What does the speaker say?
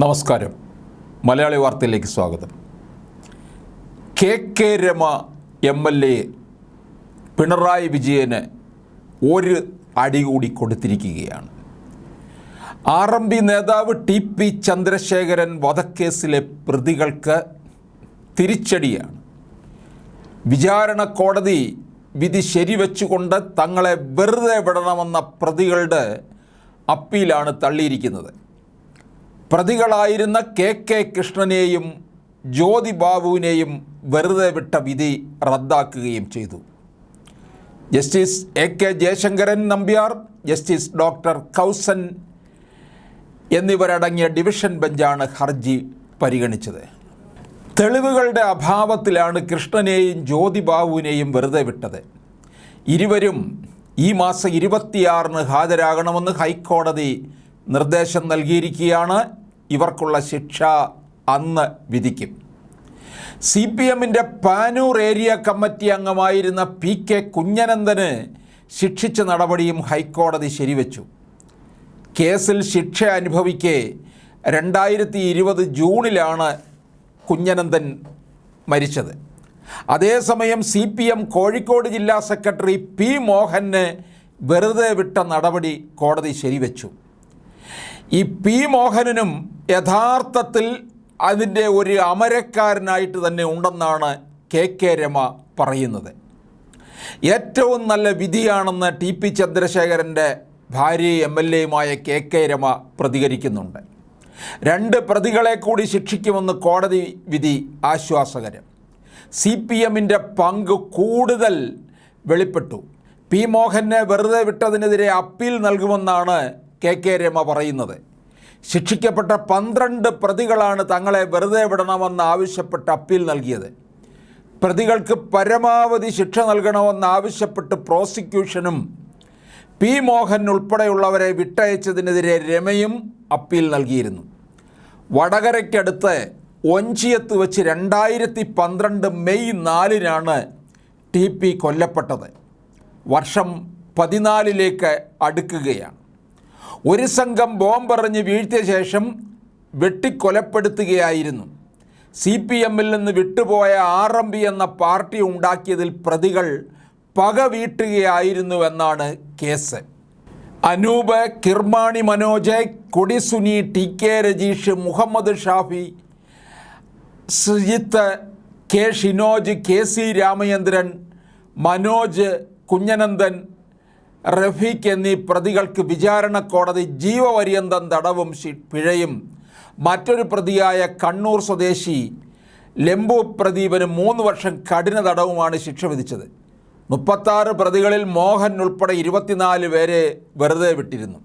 നമസ്കാരം. മലയാളി വാർത്തയിലേക്ക് സ്വാഗതം. K K Rema M L A Pinarayi വിജയന് ഒരു അടി കൂടി കൊടുത്തിരിക്കുകയാണ്. ആർ എം പി നേതാവ് ടി പി ചന്ദ്രശേഖരൻ വധക്കേസിലെ പ്രതികൾക്ക് തിരിച്ചടിയാണ്. വിചാരണ കോടതി വിധി ശരിവെച്ചുകൊണ്ട് തങ്ങളെ വെറുതെ വിടണമെന്ന പ്രതികളുടെ അപ്പീലാണ് തള്ളിയിരിക്കുന്നത്. പ്രതികളായിരുന്ന കെ കെ കൃഷ്ണനെയും ജ്യോതി ബാബുവിനെയും വെറുതെ വിട്ട വിധി റദ്ദാക്കുകയും ചെയ്തു. Justice A K Jayasankaran Nambiar justice doctor Kauser എന്നിവരടങ്ങിയ ഡിവിഷൻ ബെഞ്ചാണ് ഹർജി പരിഗണിച്ചത്. തെളിവുകളുടെ അഭാവത്തിലാണ് കൃഷ്ണനെയും ജ്യോതി ബാബുവിനെയും വെറുതെ വിട്ടത്. ഇരുവരും ഈ മാസം ഇരുപത്തിയാറിന് ഹാജരാകണമെന്ന് ഹൈക്കോടതി നിർദ്ദേശം നൽകിയിരിക്കുകയാണ്. ഇവർക്കുള്ള ശിക്ഷ അന്ന് വിധിക്കും. സി പി എമ്മിന്റെ പാനൂർ ഏരിയ കമ്മിറ്റി അംഗമായിരുന്ന പി കെ കുഞ്ഞനന്ദന് ശിക്ഷിച്ച നടപടിയും ഹൈക്കോടതി ശരിവച്ചു. കേസിൽ ശിക്ഷ അനുഭവിക്കെ രണ്ടായിരത്തി ഇരുപത് ജൂണിലാണ് കുഞ്ഞനന്ദൻ മരിച്ചത്. അതേസമയം സി പി എം കോഴിക്കോട് ജില്ലാ സെക്രട്ടറി പി മോഹന് വെറുതെ വിട്ട നടപടി കോടതി ശരിവച്ചു. ഈ പി മോഹനനും യഥാർത്ഥത്തിൽ അതിന്റെ ഒരു അമരക്കാരനായിട്ട് തന്നെ ഉണ്ടെന്നാണ് കെ കെ രമ പറയുന്നത്. ഏറ്റവും നല്ല വിധിയാണെന്ന് ടി പി ചന്ദ്രശേഖരന്റെ ഭാര്യയും എം എൽ എയുമായ കെ കെ രമ പ്രതികരിക്കുന്നുണ്ട്. രണ്ട് പ്രതികളെ കൂടി ശിക്ഷിക്കുമെന്ന് കോടതി വിധി ആശ്വാസകരം. സി പി എമ്മിന്റെ പങ്ക് കൂടുതൽ വെളിപ്പെട്ടു. പി മോഹനെ വെറുതെ വിട്ടതിനെതിരെ അപ്പീൽ നൽകുമെന്നാണ് കെ കെ രമ പറയുന്നത്. ശിക്ഷിക്കപ്പെട്ട പന്ത്രണ്ട് പ്രതികളാണ് തങ്ങളെ വെറുതെ വിടണമെന്ന് ആവശ്യപ്പെട്ട് അപ്പീൽ നൽകിയത്. പ്രതികൾക്ക് പരമാവധി ശിക്ഷ നൽകണമെന്നാവശ്യപ്പെട്ട് പ്രോസിക്യൂഷനും പി മോഹൻ ഉൾപ്പെടെയുള്ളവരെ വിട്ടയച്ചതിനെതിരെ രമയും അപ്പീൽ നൽകിയിരുന്നു. വടകരയ്ക്കടുത്ത് ഒഞ്ചിയത്ത് വെച്ച് രണ്ടായിരത്തി പന്ത്രണ്ട് മെയ് നാലിനാണ് ടി പി കൊല്ലപ്പെട്ടത്. വർഷം പതിനാലിലേക്ക് അടുക്കുകയാണ്. ഒരു സംഘം ബോംബെറിഞ്ഞ് വീഴ്ത്തിയ ശേഷം വെട്ടിക്കൊലപ്പെടുത്തുകയായിരുന്നു. സി പി എമ്മിൽ നിന്ന് വിട്ടുപോയ ആർ എം പി എന്ന പാർട്ടി ഉണ്ടാക്കിയതിൽ പ്രതികൾ പക വീട്ടുകയായിരുന്നുവെന്നാണ് case. Anoop Kirmani Manoj Kodi Suni T K Rajeesh Muhammad Shafi Sujith K Shinoj K C Ramachandran Manoj Kunjanandan Rafeeq എന്നീ പ്രതികൾക്ക് വിചാരണ കോടതി ജീവപര്യന്തം തടവും പിഴയും. മറ്റൊരു പ്രതിയായ കണ്ണൂർ സ്വദേശി ലെമ്പു പ്രദീപന് മൂന്ന് വർഷം കഠിന തടവുമാണ് ശിക്ഷ വിധിച്ചത്. മുപ്പത്താറ് പ്രതികളിൽ മോഹൻ ഉൾപ്പെടെ ഇരുപത്തിനാല് പേരെ വെറുതെ വിട്ടിരുന്നു.